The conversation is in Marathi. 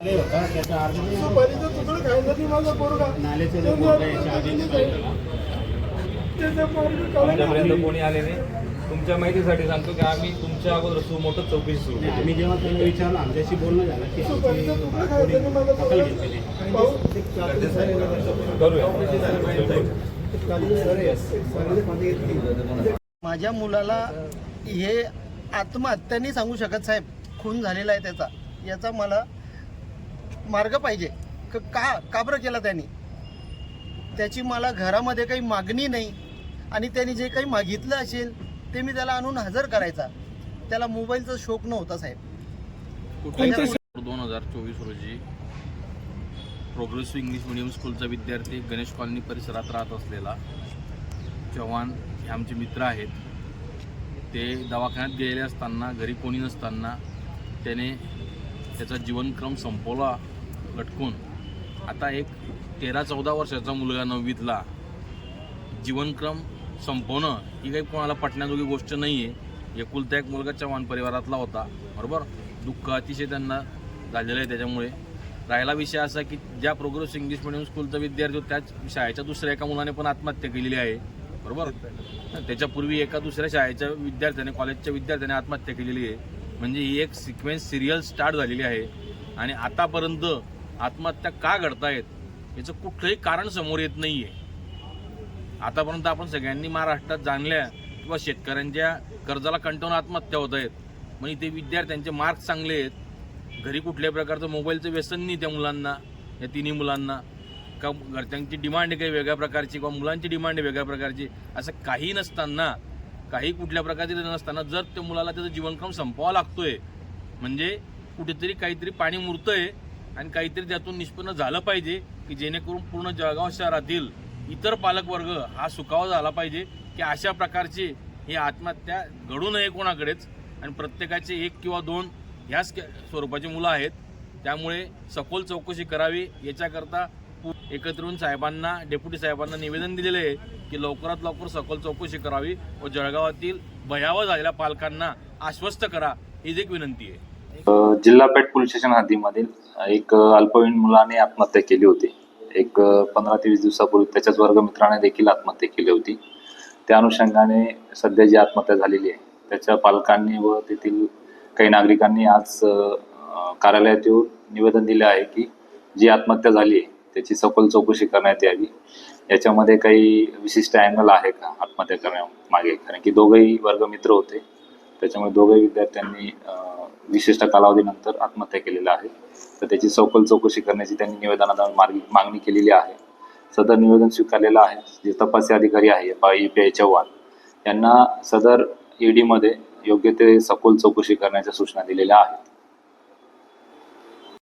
सुपारीचं तुकडं माझा पोरगा. आतापर्यंत कोणी आले नाही. तुमच्या माहितीसाठी सांगतो की आम्ही तुमच्या अगोदर सुमोठच चौकशी सुरू केली. आम्ही जेव्हा त्यांना विचारलं आमच्याशी बोलणं झालं की करूया माझ्या मुलाला हे आत्महत्या नाही सांगू शकत साहेब. खून झालेला आहे त्याचा. याचा मला मार्ग पाहिजे. क- का का बरं केला त्यांनी? त्याची मला घरामध्ये काही मागणी नाही. आणि त्यांनी जे काही मागितलं असेल ते मी त्याला आणून हजर करायचा. त्याला मोबाईलचा शोक नव्हता साहेब. दोन हजार चोवीस रोजी प्रोग्रेसिव्ह इंग्लिश मिडियम स्कूलचा विद्यार्थी गणेश कॉलनी परिसरात राहत असलेला चव्हाण हे आमचे मित्र आहेत. ते दवाखान्यात गेलेले असताना घरी कोणी नसताना त्याने त्याचा जीवनक्रम संपवला. लटकून आता एक तेरा चौदा वर्षाचा मुलगा नववीतला. जीवनक्रम संपवणं ही काही कोणाला पटण्याजोगी गोष्ट नाही आहे एकुलता एक मुलगा चव्हाण परिवारातला होता. बरोबर? दुःख अतिशय त्यांना झालेलं आहे त्याच्यामुळे. राहिला विषय असा की ज्या प्रोग्रेस इंग्लिश मिडियम स्कूलचा विद्यार्थी होता त्याच शाळेच्या दुसऱ्या एका मुलाने पण आत्महत्या केलेली आहे. बरोबर? त्याच्यापूर्वी एका दुसऱ्या शाळेच्या विद्यार्थ्याने कॉलेजच्या विद्यार्थ्याने आत्महत्या केलेली आहे. म्हणजे ही एक सिक्वेन्स सिरियल स्टार्ट झालेली आहे. आणि आतापर्यंत आत्महत्या का घडतायत याचं कुठलंही कारण समोर येत नाही आहे आतापर्यंत आपण सगळ्यांनी महाराष्ट्रात जाणल्या किंवा शेतकऱ्यांच्या कर्जाला कंटाळून आत्महत्या होत आहेत म्हणजे ते विद्यार्थ्यांचे मार्क्स चांगले आहेत. घरी कुठल्याही प्रकारचं मोबाईलचं व्यसन नाही त्या मुलांना या तिन्ही मुलांना. का घरच्यांची डिमांड आहे काही वेगळ्या प्रकारची किंवा मुलांची डिमांड आहे वेगळ्या प्रकारची असं काही नसताना काही कुठल्या प्रकारचे नसताना जर त्या मुलाला त्याचं जीवनक्रम संपवावा लागतोय म्हणजे कुठेतरी काहीतरी पाणी मुरतं आहे आणि काहीतरी त्यातून निष्पन्न झालं पाहिजे की जेणेकरून पूर्ण जळगाव शहरातील इतर पालकवर्ग हा सुखावा झाला पाहिजे की अशा प्रकारची ही आत्महत्या घडू नये कोणाकडेच. आणि प्रत्येकाचे एक किंवा दोन ह्याच स्वरूपाची मुलं आहेत. त्यामुळे सखोल चौकशी करावी. याच्याकरता पु- एकत्र येऊन साहेबांना डेप्युटी साहेबांना निवेदन दिलेले आहे की लवकरात लवकर सखोल चौकशी करावी व जळगावातील भयावह झालेल्या पालकांना आश्वस्त करा. हीच एक विनंती आहे. जिल्हा पेठ पोलीस स्टेशन हद्दीमधील एक अल्पवयीन मुलाने आत्महत्या केली होती. एक पंधरा ते वीस दिवसापूर्वी त्याच्याच वर्गमित्राने देखील आत्महत्या केली होती. त्या अनुषंगाने सध्या जी आत्महत्या झालेली आहे त्याच्या पालकांनी व तेथील काही नागरिकांनी आज कार्यालयात येऊन निवेदन दिले आहे की जी आत्महत्या झाली आहे त्याची सखोल चौकशी करण्यात यावी. याच्यामध्ये काही विशिष्ट अँगल आहे का आत्महत्या करण्यामागे? कारण की दोघंही वर्गमित्र होते. त्याच्यामुळे दोघंही विद्यार्थ्यांनी विशिष्ट कालावधीनंतर आत्महत्या केलेल्या आहे. तर त्याची सखोल चौकशी करण्याची त्यांनी निवेदनात मार्ग मागणी केलेली आहे. सदर निवेदन स्वीकारलेलं आहे. जे तपासी अधिकारी आहे यू पी आय चव्हाण यांना सदर ईडीमध्ये योग्य ते सखोल चौकशी करण्याच्या सूचना दिलेल्या आहेत.